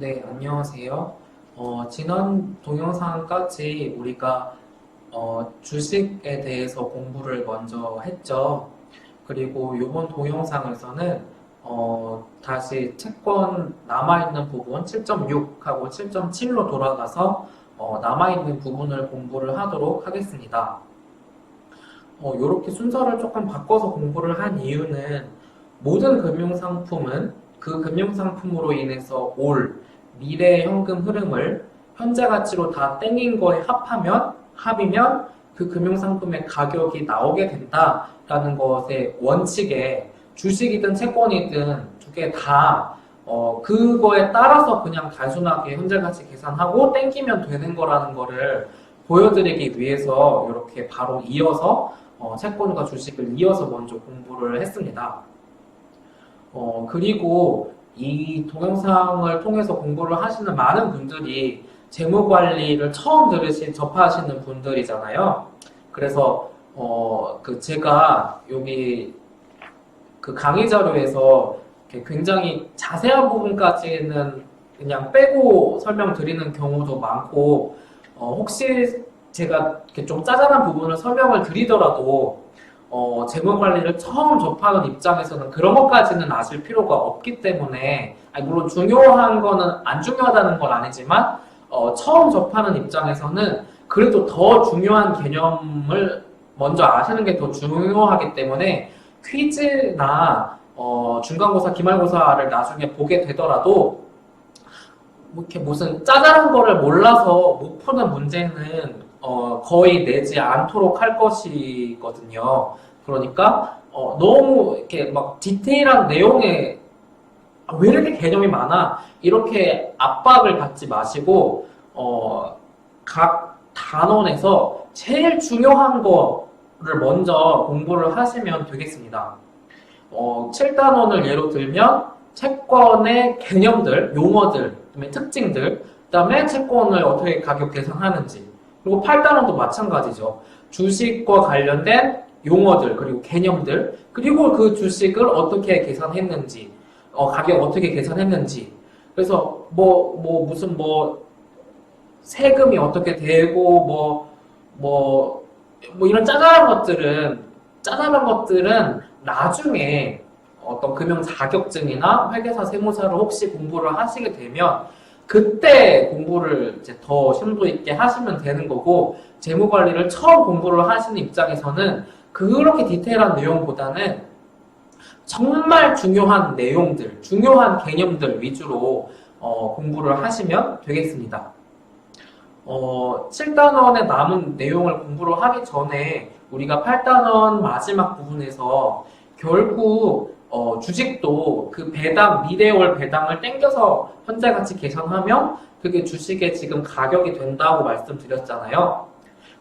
네, 안녕하세요. 어, 지난 동영상까지 우리가 어, 주식에 대해서 공부를 먼저 했죠. 그리고 이번 동영상에서는 어, 다시 채권 남아있는 부분 7.6하고 7.7로 돌아가서 어, 남아있는 부분을 공부를 하도록 하겠습니다. 어, 이렇게 순서를 조금 바꿔서 공부를 한 이유는 모든 금융상품은 그 금융상품으로 인해서 올 미래 현금 흐름을 현재 가치로 다 땡긴 거에 합하면 합이면 그 금융상품의 가격이 나오게 된다라는 것의 원칙에 주식이든 채권이든 두 개다 어, 그거에 따라서 그냥 단순하게 현재 가치 계산하고 땡기면 되는 거라는 거를 보여드리기 위해서 이렇게 바로 이어서 어, 채권과 주식을 이어서 먼저 공부를 했습니다. 어, 그리고 이 동영상을 통해서 공부를 하시는 많은 분들이 재무 관리를 처음 들으시, 접하시는 분들이잖아요. 그래서, 어, 그 제가 여기 그 강의 자료에서 굉장히 자세한 부분까지는 그냥 빼고 설명드리는 경우도 많고, 어, 혹시 제가 이렇게 좀 짜잘한 부분을 설명을 드리더라도 어, 재무 관리를 처음 접하는 입장에서는 그런 것까지는 아실 필요가 없기 때문에 아니, 물론 중요한 거는 안 중요하다는 건 아니지만 어, 처음 접하는 입장에서는 그래도 더 중요한 개념을 먼저 아시는 게 더 중요하기 때문에 퀴즈나 어, 중간고사, 기말고사를 나중에 보게 되더라도 뭐 이렇게 무슨 짜잘한 거를 몰라서 못 푸는 문제는 어, 거의 내지 않도록 할 것이거든요. 그러니까 어, 너무 이렇게 막 디테일한 내용에 아, 왜 이렇게 개념이 많아? 이렇게 압박을 받지 마시고 어, 각 단원에서 제일 중요한 거를 먼저 공부를 하시면 되겠습니다. 어, 7단원을 예로 들면 채권의 개념들, 용어들, 특징들, 그다음에 채권을 어떻게 가격 계산하는지, 그리고 8단원도 마찬가지죠. 주식과 관련된 용어들, 그리고 개념들, 그리고 그 주식을 어떻게 계산했는지, 어, 가격 어떻게 계산했는지. 그래서 뭐, 뭐, 무슨 뭐, 세금이 어떻게 되고, 뭐, 뭐, 뭐 이런 짜잘한 것들은, 짜잘한 것들은 나중에 어떤 금융 자격증이나 회계사 세무사를 혹시 공부를 하시게 되면 그때 공부를 이제 더 심도 있게 하시면 되는 거고 재무 관리를 처음 공부를 하시는 입장에서는 그렇게 디테일한 내용보다는 정말 중요한 내용들, 중요한 개념들 위주로 어, 공부를 하시면 되겠습니다. 어, 7단원의 남은 내용을 공부를 하기 전에 우리가 8단원 마지막 부분에서 결국 어, 주식도 그 배당, 미래월 배당을 땡겨서 현재 가치 계산하면 그게 주식의 지금 가격이 된다고 말씀드렸잖아요.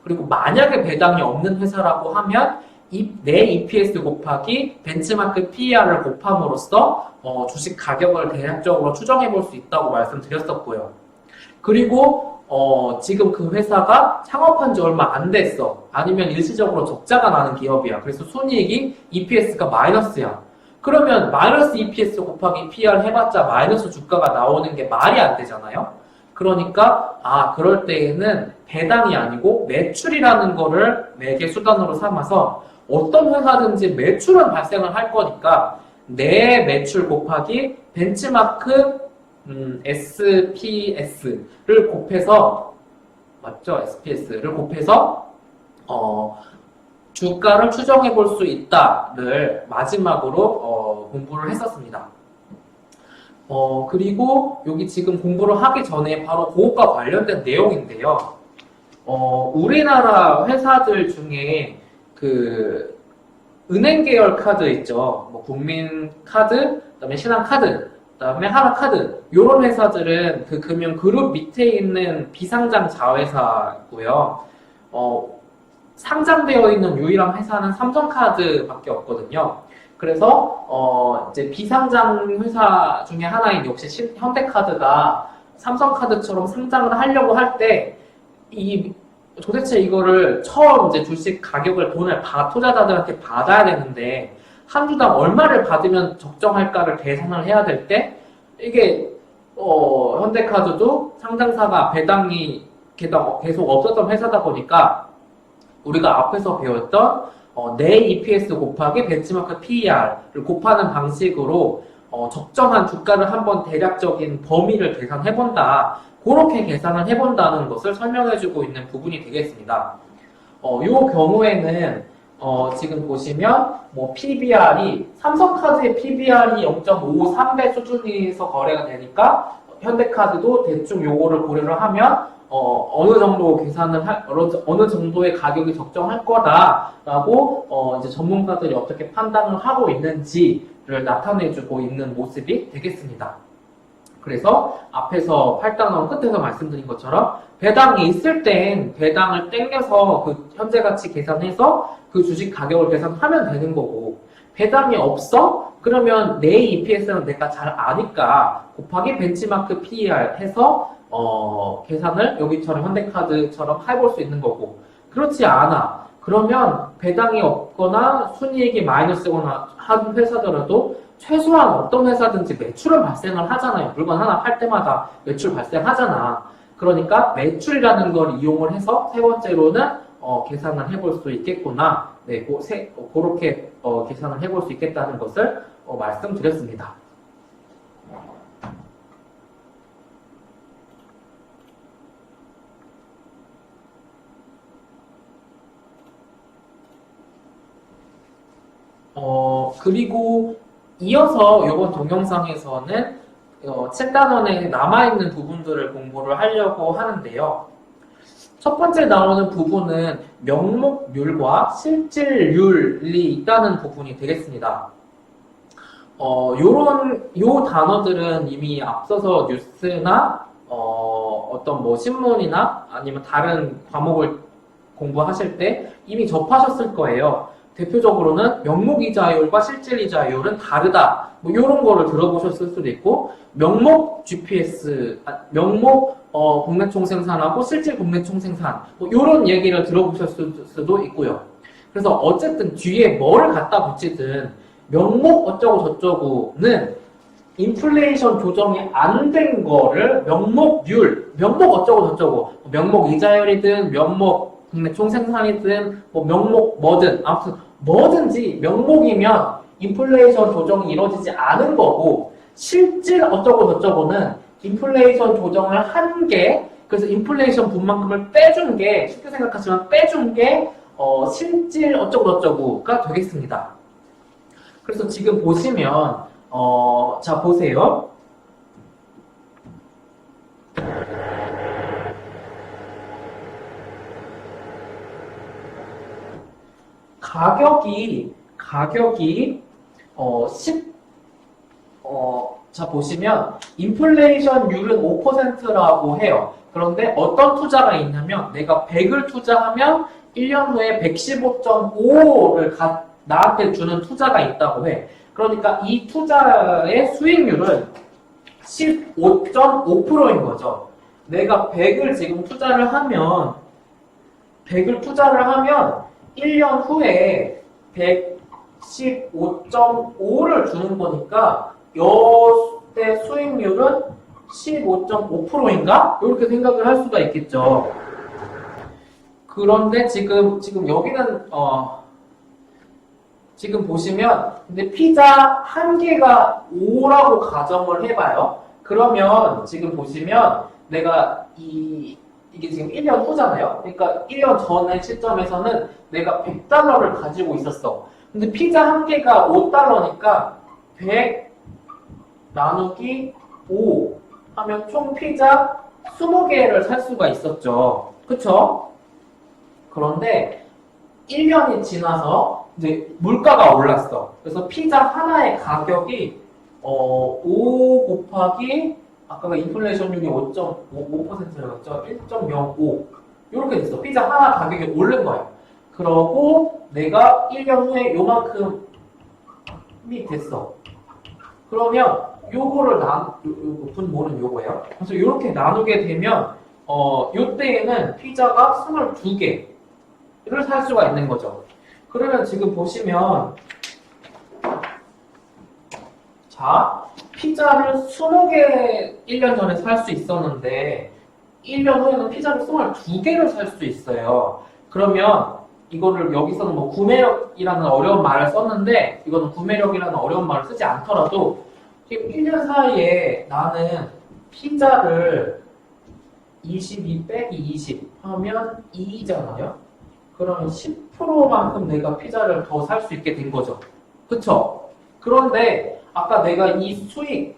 그리고 만약에 배당이 없는 회사라고 하면 이, 내 EPS 곱하기 벤치마크 PER을 곱함으로써 어, 주식 가격을 대략적으로 추정해 볼 수 있다고 말씀드렸었고요. 그리고 어, 지금 그 회사가 창업한 지 얼마 안 됐어. 아니면 일시적으로 적자가 나는 기업이야. 그래서 순이익이 EPS가 마이너스야. 그러면 마이너스 EPS 곱하기 PR 해봤자 마이너스 주가가 나오는 게 말이 안 되잖아요. 그러니까 아 그럴 때에는 배당이 아니고 매출이라는 거를 매개 수단으로 삼아서 어떤 회사든지 매출은 발생을 할 거니까 내 매출 곱하기 벤치마크 음, SPS를 곱해서 맞죠? SPS를 곱해서 어, 주가를 추정해 볼 수 있다를 마지막으로 어, 공부를 했었습니다. 어, 그리고 여기 지금 공부를 하기 전에 바로 그것과 관련된 내용인데요. 어, 우리나라 회사들 중에 그 은행 계열 카드 있죠. 뭐 국민 카드, 그다음에 신한 카드, 그다음에 하나 카드. 이런 회사들은 그 금융 그룹 밑에 있는 비상장 자회사고요. 어, 상장되어 있는 유일한 회사는 삼성카드밖에 없거든요. 그래서 어 이제 비상장 회사 중에 하나인 역시 신- 현대카드가 삼성카드처럼 상장을 하려고 할 때 이 도대체 이거를 처음 이제 주식 가격을 돈을 바, 투자자들한테 받아야 되는데 한 주당 얼마를 받으면 적정할까를 계산을 해야 될 때 이게 어, 현대카드도 상장사가 배당이 계속 없었던 회사다 보니까 우리가 앞에서 배웠던 어, 내 EPS 곱하기 벤치마크 PER을 곱하는 방식으로 어, 적정한 주가를 한번 대략적인 범위를 계산해본다. 그렇게 계산을 해본다는 것을 설명해주고 있는 부분이 되겠습니다. 어, 이 경우에는 어, 지금 보시면 뭐 PBR이 삼성카드의 PBR이 0.53배 수준에서 거래가 되니까 현대카드도 대충 요거를 고려를 하면 어, 어느 정도 계산을 할, 어느, 정도의 가격이 적정할 거다라고 어, 이제 전문가들이 어떻게 판단을 하고 있는지를 나타내주고 있는 모습이 되겠습니다. 그래서 앞에서 8단원 끝에서 말씀드린 것처럼 배당이 있을 땐 배당을 땡겨서 그 현재 가치 계산해서 그 주식 가격을 계산하면 되는 거고 배당이 없어? 그러면 내 EPS는 내가 잘 아니까 곱하기 벤치마크 PER 해서 어, 계산을 여기처럼 현대카드처럼 해볼 수 있는 거고 그렇지 않아. 그러면 배당이 없거나 순이익이 마이너스거나 한 회사더라도 최소한 어떤 회사든지 매출은 발생을 하잖아요. 물건 하나 팔 때마다 매출 발생하잖아. 그러니까 매출이라는 걸 이용을 해서 세 번째로는 어, 계산을 해볼 수 있겠구나. 네, 고, 세, 어, 그렇게 어, 계산을 해볼 수 있겠다는 것을 어, 말씀드렸습니다. 어, 그리고 이어서 이번 동영상에서는 어, 7단원에 남아있는 부분들을 공부를 하려고 하는데요. 첫 번째 나오는 부분은 명목률과 실질률이 있다는 부분이 되겠습니다. 어, 요런, 요 단어들은 이미 앞서서 뉴스나, 어, 어떤 뭐 신문이나 아니면 다른 과목을 공부하실 때 이미 접하셨을 거예요. 대표적으로는 명목이자율과 실질이자율은 다르다. 뭐 이런 거를 들어보셨을 수도 있고 명목 GPS, 아, 명목 어, 국내 총생산하고 실질 국내 총생산 뭐 이런 얘기를 들어보셨을 수도 있고요. 그래서 어쨌든 뒤에 뭐를 갖다 붙이든 명목 어쩌고 저쩌고는 인플레이션 조정이 안 된 거를 명목률, 명목 어쩌고 저쩌고 명목 이자율이든 명목 국내 총생산이든 뭐 명목 뭐든 아무튼 뭐든지 명목이면 인플레이션 조정이 이루어지지 않은 거고 실질 어쩌고 저쩌고는 인플레이션 조정을 한 게 그래서 인플레이션 분만큼을 빼준 게 쉽게 생각하시면 빼준 게 어, 실질 어쩌고 저쩌고가 되겠습니다. 그래서 지금 보시면 어, 자 보세요. 가격이 가격이 어, 10 어, 자 보시면 인플레이션율은 5%라고 해요. 그런데 어떤 투자가 있냐면 내가 100을 투자하면 1년 후에 115.5를 나한테 주는 투자가 있다고 해. 그러니까 이 투자의 수익률은 15.5%인 거죠. 내가 100을 지금 투자를 하면 100을 투자를 하면 1년 후에 115.5를 주는 거니까 요때 수익률은 15.5%인가? 이렇게 생각을 할 수가 있겠죠. 그런데 지금 지금 여기는 어 지금 보시면 근데 피자 한 개가 5라고 가정을 해봐요. 그러면 지금 보시면 내가 이 이게 지금 1년 후잖아요. 그러니까 1년 전의 시점에서는 내가 100달러를 가지고 있었어. 근데 피자 한 개가 5달러니까 100 나누기 5 하면 총 피자 20개를 살 수가 있었죠. 그쵸? 그런데 1년이 지나서 이제 물가가 올랐어. 그래서 피자 하나의 가격이 어, 5 곱하기 아까가 인플레이션율이 5.5%였죠. 1.05 이렇게 됐어. 피자 하나 가격이 오른 거예요. 그러고 내가 1년 후에 요만큼이 됐어. 그러면 요거를 나, 분모는 요거예요. 그래서 이렇게 나누게 되면 어, 요때에는 피자가 22개를 살 수가 있는 거죠. 그러면 지금 보시면 자, 피자를 20개 1년 전에 살 수 있었는데 1년 후에는 피자를 22개를 살 수 있어요. 그러면 이거를 여기서는 뭐 구매력이라는 어려운 말을 썼는데 이거는 구매력이라는 어려운 말을 쓰지 않더라도 1년 사이에 나는 피자를 22 빼기 20 하면 2잖아요. 그러면 10%만큼 내가 피자를 더 살 수 있게 된 거죠. 그쵸? 그런데 아까 내가 이 수익,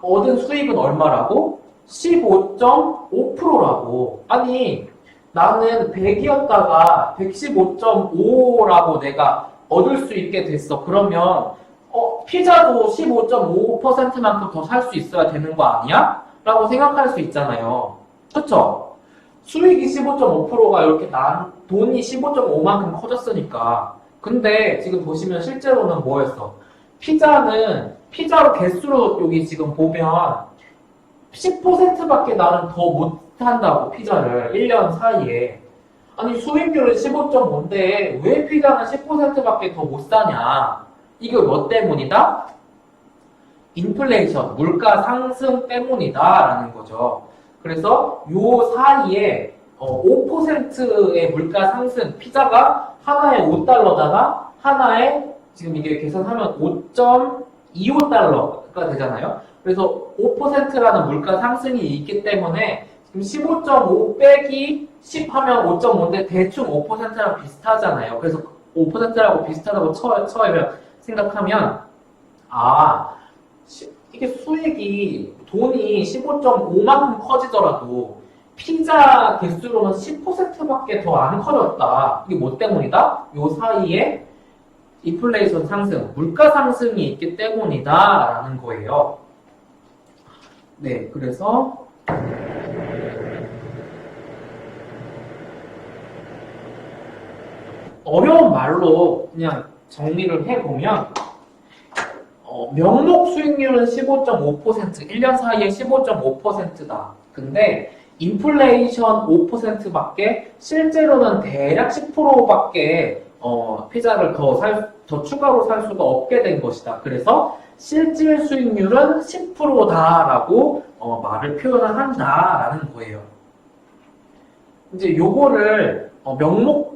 얻은 수익은 얼마라고? 15.5%라고. 아니, 나는 100이었다가 115.5라고 내가 얻을 수 있게 됐어. 그러면, 어, 피자도 15.5%만큼 더 살 수 있어야 되는 거 아니야? 라고 생각할 수 있잖아요. 그쵸? 수익이 15.5%가 이렇게 난, 돈이 15.5만큼 커졌으니까. 근데 지금 보시면 실제로는 뭐였어? 피자는, 피자로 개수로 여기 지금 보면 10%밖에 나는 더 못한다고, 피자를. 1년 사이에. 아니, 수익률은 15.5인데 왜 피자는 10%밖에 더 못 사냐? 이게 뭐 때문이다? 인플레이션, 물가 상승 때문이다 라는 거죠. 그래서 요 사이에 어, 5%의 물가 상승, 피자가 하나에 5달러다가 하나에 지금 이게 계산하면 5.25달러가 되잖아요. 그래서 5%라는 물가 상승이 있기 때문에 지금 15.5 빼기 10 하면 5.5인데 대충 5%랑 비슷하잖아요. 그래서 5%라고 비슷하다고 쳐, 처음에 생각하면 아 시- 이게 수익이 돈이 15.5만큼 커지더라도 피자 개수로는 10%밖에 더 안 커졌다. 이게 뭐 때문이다? 요 사이에 인플레이션 상승, 물가 상승이 있기 때문이다 라는 거예요. 네, 그래서 어려운 말로 그냥 정리를 해보면 어, 명목 수익률은 15.5%, 1년 사이에 15.5%다. 근데 인플레이션 5%밖에 실제로는 대략 10%밖에 어, 피자를 더, 살, 더 추가로 살 수가 없게 된 것이다. 그래서 실질 수익률은 10%다라고 어, 말을 표현을 한다라는 거예요. 이제 요거를 어, 명목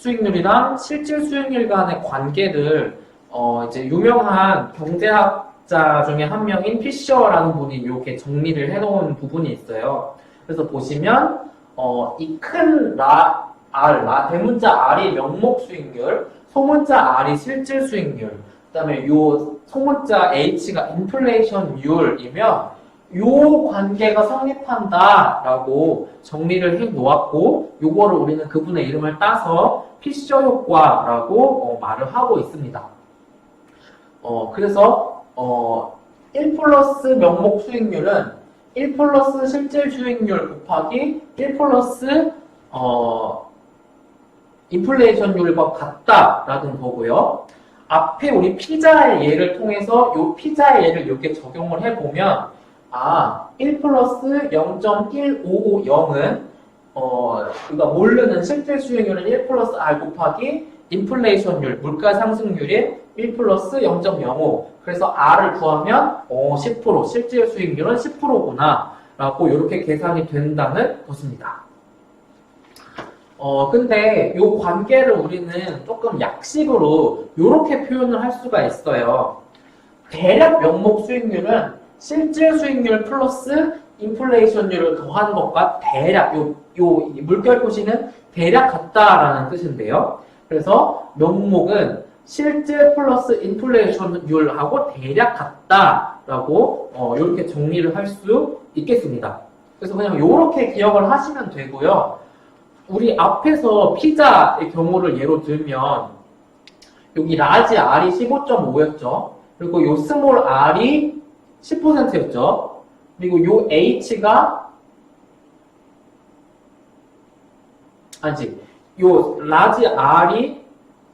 수익률이랑 실질 수익률 간의 관계를 어, 이제 유명한 경제학자 중에 한 명인 피셔라는 분이 이렇게 정리를 해놓은 부분이 있어요. 그래서 보시면 어, 이 큰 라, R, 라, 대문자 R이 명목 수익률, 소문자 R이 실질 수익률, 그다음에 요 소문자 H가 인플레이션율이면 요 관계가 성립한다라고 정리를 해 놓았고 요거를 우리는 그분의 이름을 따서 피셔 효과라고 어, 말을 하고 있습니다. 어, 그래서 어, 1 플러스 명목 수익률은 1 플러스 실질 수익률 곱하기 1 플러스 어, 인플레이션율과 같다라는 거고요. 앞에 우리 피자의 예를 통해서 이 피자의 예를 이렇게 적용을 해보면 아, 1 플러스 0.1550은 어, 우리가 모르는 실질 수익률은 1 플러스 R 곱하기 인플레이션율, 물가 상승률이 1 플러스 0.05. 그래서 R을 구하면 어, 10%, 실질 수익률은 10%구나. 라고 이렇게 계산이 된다는 것입니다. 어, 근데 이 관계를 우리는 조금 약식으로 이렇게 표현을 할 수가 있어요. 대략 명목 수익률은 실질 수익률 플러스 인플레이션율을 더한 것과 대략 요, 요 물결 표시는 대략 같다라는 뜻인데요. 그래서 명목은 실질 플러스 인플레이션율하고 대략 같다라고 어, 이렇게 정리를 할 수 있겠습니다. 그래서 그냥 이렇게 기억을 하시면 되고요. 우리 앞에서 피자의 경우를 예로 들면 여기 라지 R이 15.5였죠. 그리고 요 스몰 R이 10%였죠. 그리고 요 H가 아니지. 요 라지 R이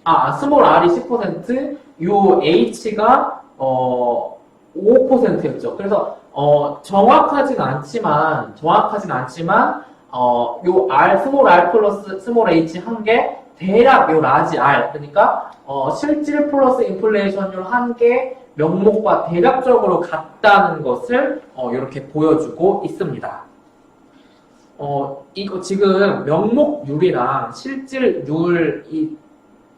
아 스몰 R이 10%, 요 H가 어 5%였죠. 그래서 어 정확하진 않지만 정확하진 않지만 어요 R 스몰 R 플러스 스몰 H 한 개 대략 요 라지 R 그러니까 어 실질 플러스 인플레이션율 한개 명목과 대략적으로 같다는 것을 어, 이렇게 보여주고 있습니다. 어, 이거 지금 명목률이랑 실질률 이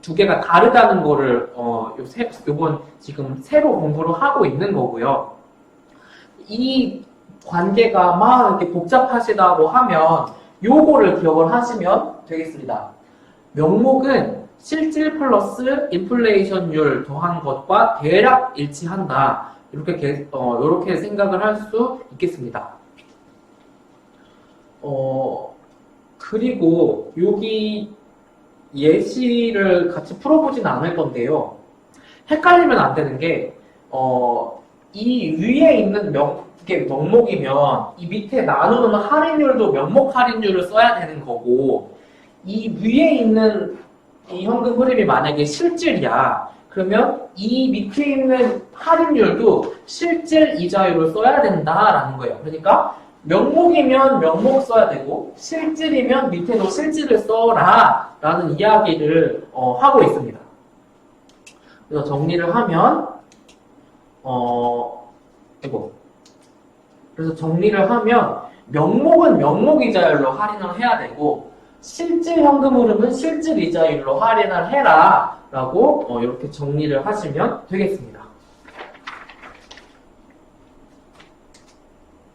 두 개가 다르다는 거를 어, 요 세, 요번 지금 새로 공부를 하고 있는 거고요. 이 관계가 막 이렇게 복잡하시다고 하면 요거를 기억을 하시면 되겠습니다. 명목은 실질 플러스 인플레이션율 더한 것과 대략 일치한다. 이렇게 개- 어, 이렇게 생각을 할 수 있겠습니다. 어, 그리고 여기 예시를 같이 풀어보진 않을 건데요. 헷갈리면 안 되는 게, 어, 이 위에 있는 명, 이게 명목이면 이 밑에 나누는 할인율도 명목 할인율을 써야 되는 거고, 이 위에 있는 이 현금 흐름이 만약에 실질이야. 그러면 이 밑에 있는 할인율도 실질 이자율을 써야 된다라는 거예요. 그러니까 명목이면 명목 써야 되고 실질이면 밑에도 실질을 써라 라는 이야기를 어, 하고 있습니다. 그래서 정리를 하면 어 이거 그래서 정리를 하면 명목은 명목 이자율로 할인을 해야 되고 실질 현금 흐름은 실질 이자율로 할인을 해라 라고 어, 이렇게 정리를 하시면 되겠습니다.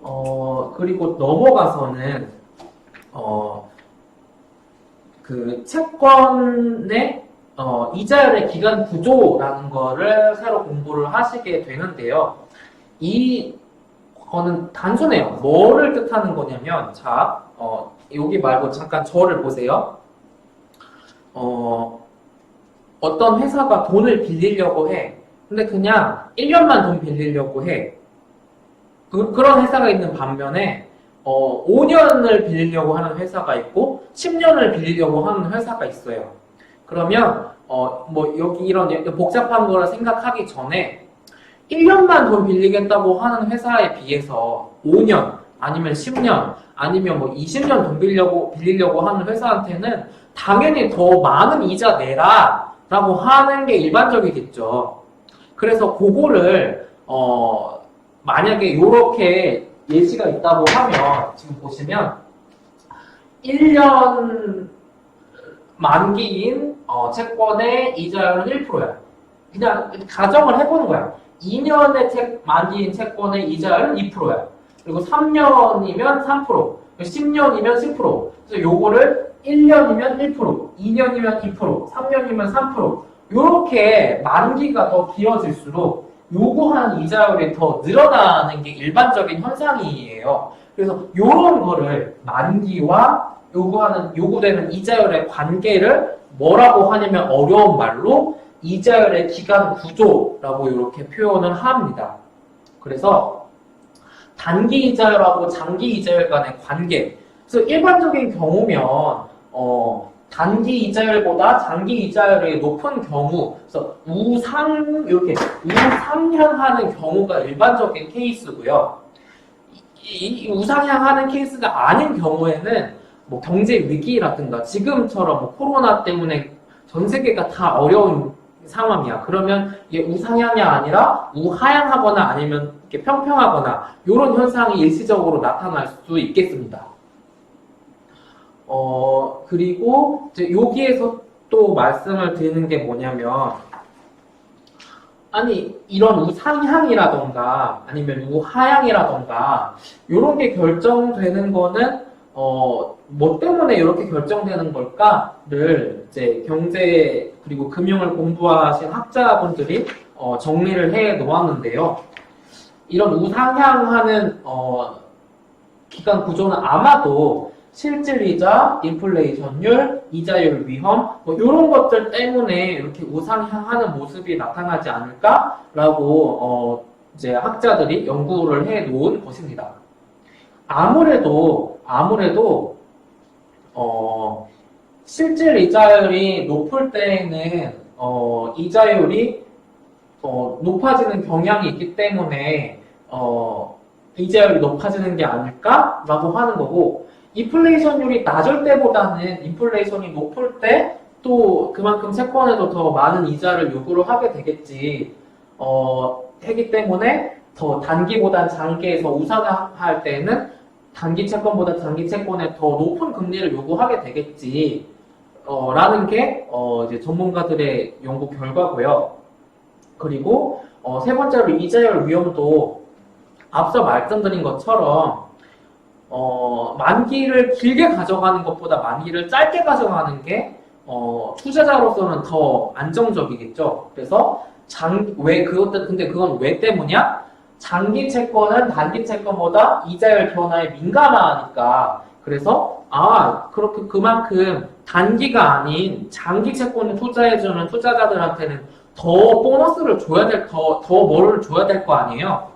어, 그리고 넘어가서는 어, 그 채권의 어, 이자율의 기간 구조라는 거를 새로 공부를 하시게 되는데요. 이 거는 단순해요. 뭐를 뜻하는 거냐면, 자, 어, 여기 말고 잠깐 저를 보세요. 어, 어떤 회사가 돈을 빌리려고 해. 근데 그냥 1년만 돈 빌리려고 해. 그, 그런 회사가 있는 반면에, 어, 5년을 빌리려고 하는 회사가 있고, 10년을 빌리려고 하는 회사가 있어요. 그러면, 어, 뭐, 여기 이런 복잡한 거를 생각하기 전에, 1년만 돈 빌리겠다고 하는 회사에 비해서 5년, 아니면 10년, 아니면 뭐 20년 돈 빌려고, 빌리려고 하는 회사한테는 당연히 더 많은 이자 내라 라고 하는 게 일반적이겠죠. 그래서 그거를, 어, 만약에 이렇게 예시가 있다고 하면, 지금 보시면, 1년 만기인 어, 채권의 이자율은 1%야. 그냥 가정을 해보는 거야. 2년의 책, 만기인 채권의 이자율은 2%야. 그리고 3년이면 3%, 10년이면 10%. 그래서 요거를 1년이면 1%, 2년이면 2%, 3년이면 3%. 요렇게 만기가 더 길어질수록 요구하는 이자율이 더 늘어나는 게 일반적인 현상이에요. 그래서 요런 거를 만기와 요구하는, 요구되는 이자율의 관계를 뭐라고 하냐면 어려운 말로 이자율의 기간 구조라고 이렇게 표현을 합니다. 그래서 단기 이자율하고 장기 이자율 간의 관계. 그래서 일반적인 경우면 어, 단기 이자율보다 장기 이자율이 높은 경우, 그래서 우상 이렇게 우상향하는 경우가 일반적인 케이스고요. 이, 이 우상향하는 케이스가 아닌 경우에는 뭐 경제 위기라든가 지금처럼 뭐 코로나 때문에 전 세계가 다 어려운 상황이야. 그러면 이게 우상향이 아니라 우하향하거나 아니면 이렇게 평평하거나 이런 현상이 일시적으로 나타날 수 있겠습니다. 어 그리고 이제 여기에서 또 말씀을 드리는 게 뭐냐면 아니 이런 우상향이라던가 아니면 우하향이라던가 이런 게 결정되는 거는 어, 뭐 때문에 이렇게 결정되는 걸까를 이제 경제 그리고 금융을 공부하신 학자분들이 어, 정리를 해 놓았는데요. 이런 우상향하는 어, 기간 구조는 아마도 실질이자, 인플레이션율, 이자율 위험 뭐 이런 것들 때문에 이렇게 우상향하는 모습이 나타나지 않을까라고 어, 이제 학자들이 연구를 해 놓은 것입니다. 아무래도 아무래도 어, 실질 이자율이 높을 때에는 어, 이자율이 어, 높아지는 경향이 있기 때문에 어, 이자율이 높아지는 게 아닐까라고 하는 거고 인플레이션율이 낮을 때보다는 인플레이션이 높을 때 또 그만큼 채권에도 더 많은 이자를 요구를 하게 되겠지. 어, 하기 때문에 더 단기보단 장기에서 우상할 때는 단기 채권보다 장기 채권에 더 높은 금리를 요구하게 되겠지. 어, 라는 게 어, 이제 전문가들의 연구 결과고요. 그리고 어, 세 번째로 이자율 위험도 앞서 말씀드린 것처럼 어, 만기를 길게 가져가는 것보다 만기를 짧게 가져가는 게 어, 투자자로서는 더 안정적이겠죠. 그래서 장, 왜 그것, 근데 그건 왜 때문이야? 장기 채권은 단기 채권보다 이자율 변화에 민감하니까. 그래서, 아, 그렇게 그만큼 단기가 아닌 장기 채권에 투자해주는 투자자들한테는 더 보너스를 줘야 될, 더, 더 뭐를 줘야 될 거 아니에요?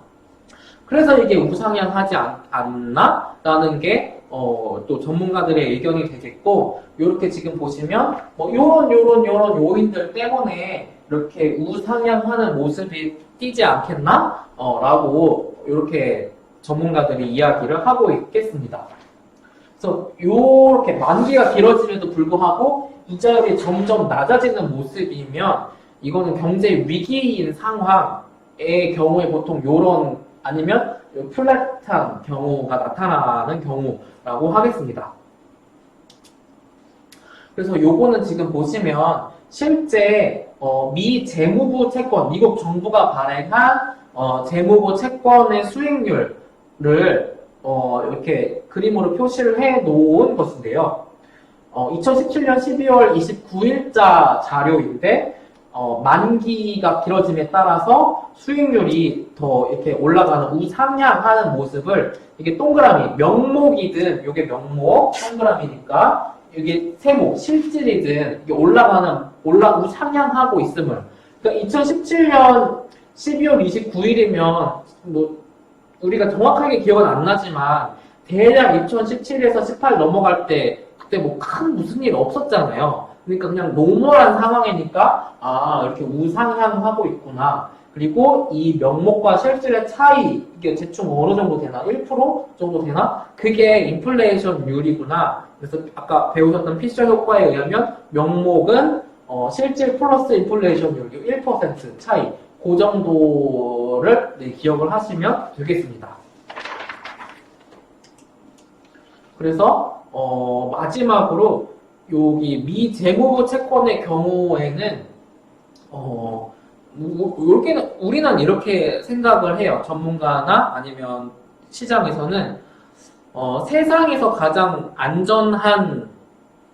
그래서 이게 우상향하지 않, 않나? 라는 게, 어, 또 전문가들의 의견이 되겠고, 요렇게 지금 보시면, 뭐, 요런, 요런, 요런 요인들 때문에 이렇게 우상향하는 모습이 띄지 않겠나? 어, 라고, 요렇게 전문가들이 이야기를 하고 있겠습니다. 그래서 요렇게 만기가 길어짐에도 불구하고, 이자율이 점점 낮아지는 모습이면, 이거는 경제 위기인 상황의 경우에 보통 요런 아니면 플랫한 경우가 나타나는 경우라고 하겠습니다. 그래서 요거는 지금 보시면 실제 어, 미 재무부 채권, 미국 정부가 발행한 어, 재무부 채권의 수익률을 어, 이렇게 그림으로 표시를 해 놓은 것인데요. 어, 2017년 12월 29일자 자료인데 어, 만기가 길어짐에 따라서 수익률이 더 이렇게 올라가는 우상향하는 모습을 이게 동그라미 명목이든 이게 명목 동그라미니까 이게 세모 실질이든 이게 올라가는 올라 우상향하고 있음을 그러니까 2017년 12월 29일이면 뭐 우리가 정확하게 기억은 안 나지만 대략 2017에서 18 넘어갈 때 그때 뭐 큰 무슨 일 없었잖아요. 그러니까 그냥 노멀한 상황이니까 아 이렇게 우상향하고 있구나. 그리고 이 명목과 실질의 차이 이게 대충 어느 정도 되나 1% 정도 되나 그게 인플레이션율이구나. 그래서 아까 배우셨던 피셔 효과에 의하면 명목은 어, 실질 플러스 인플레이션율 1% 차이 그 정도를 네, 기억을 하시면 되겠습니다. 그래서 어, 마지막으로 여기 미 재무부 채권의 경우에는 어 여기는 우리는 이렇게 생각을 해요. 전문가나 아니면 시장에서는 어, 세상에서 가장 안전한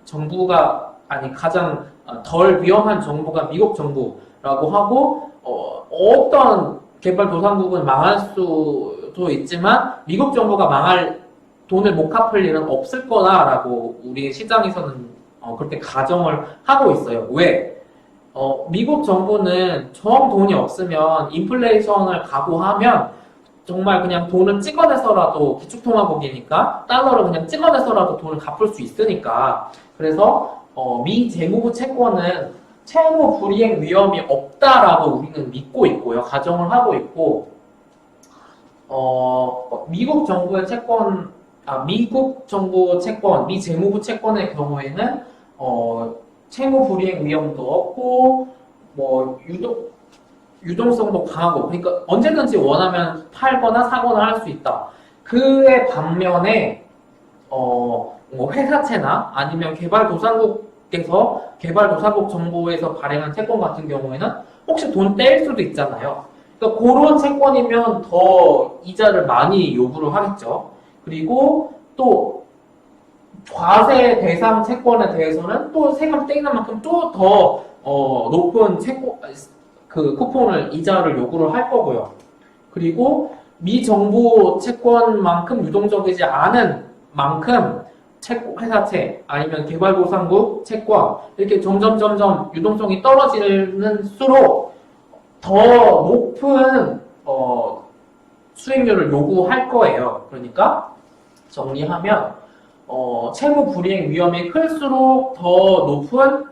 정부가 아니 가장 덜 위험한 정부가 미국 정부라고 하고 어, 어떤 개발도상국은 망할 수도 있지만 미국 정부가 망할 돈을 못 갚을 일은 없을 거다라고 우리 시장에서는 어, 그렇게 가정을 하고 있어요. 왜? 어, 미국 정부는 정 돈이 없으면 인플레이션을 각오하면 정말 그냥 돈을 찍어내서라도 기축통화국이니까 달러를 그냥 찍어내서라도 돈을 갚을 수 있으니까 그래서 어, 미 재무부 채권은 채무 불이행 위험이 없다라고 우리는 믿고 있고요. 가정을 하고 있고 어, 미국 정부의 채권 아, 미국 정부 채권, 미 재무부 채권의 경우에는 어, 채무 불이행 위험도 없고 뭐 유동 유동성도 강하고 그러니까 언제든지 원하면 팔거나 사거나 할 수 있다. 그의 반면에 어, 뭐 회사채나 아니면 개발도상국에서 개발도상국 정부에서 발행한 채권 같은 경우에는 혹시 돈 떼일 수도 있잖아요. 그러니까 그런 채권이면 더 이자를 많이 요구를 하겠죠. 그리고 또 과세 대상 채권에 대해서는 또 세금 떼이는 만큼 또 더 어, 높은 채권 그 쿠폰을 이자를 요구를 할 거고요. 그리고 미 정부 채권만큼 유동적이지 않은 만큼 채권, 회사채 아니면 개발도상국 채권 이렇게 점점 점점 유동성이 떨어지는 수록 더 높은 어, 수익률을 요구할 거예요. 그러니까 정리하면 어, 채무 불이행 위험이 클수록 더 높은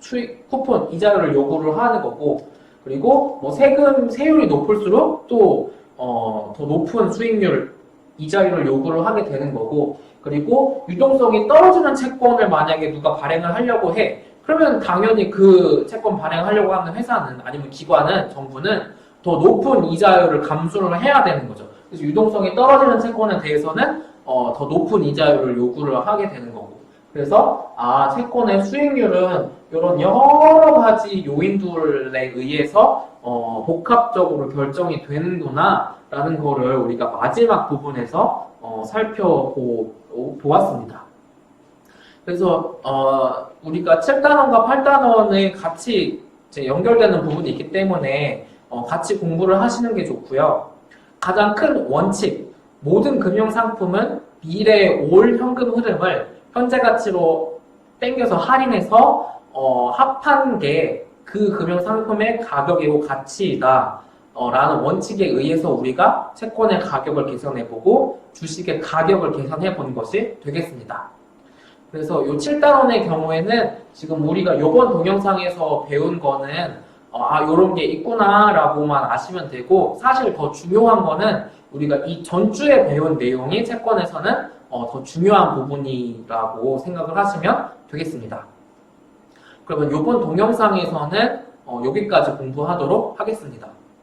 수익 쿠폰 이자를 요구를 하는 거고 그리고 뭐 세금 세율이 높을수록 또 어, 더 높은 수익률 이자율을 요구를 하게 되는 거고 그리고 유동성이 떨어지는 채권을 만약에 누가 발행을 하려고 해 그러면 당연히 그 채권 발행하려고 하는 회사는 아니면 기관은 정부는 더 높은 이자율을 감수를 해야 되는 거죠. 그래서 유동성이 떨어지는 채권에 대해서는 어, 더 높은 이자율을 요구를 하게 되는 거고. 그래서 아 채권의 수익률은 이런 여러 가지 요인들에 의해서 어, 복합적으로 결정이 되는구나 라는 거를 우리가 마지막 부분에서 어, 살펴보았습니다. 그래서 어, 우리가 7단원과 8단원의 같이 연결되는 부분이 있기 때문에 어, 같이 공부를 하시는 게 좋고요. 가장 큰 원칙, 모든 금융 상품은 미래의 올 현금 흐름을 현재 가치로 땡겨서 할인해서 어, 합한 게 그 금융 상품의 가격이고 가치이다. 어, 라는 원칙에 의해서 우리가 채권의 가격을 계산해보고 주식의 가격을 계산해 본 것이 되겠습니다. 그래서 요 7단원의 경우에는 지금 우리가 요번 동영상에서 배운 거는 어, 아 요런 게 있구나라고만 아시면 되고 사실 더 중요한 거는 우리가 이 전주에 배운 내용이 채권에서는 어, 더 중요한 부분이라고 생각을 하시면 되겠습니다. 그러면 요번 동영상에서는 어, 여기까지 공부하도록 하겠습니다.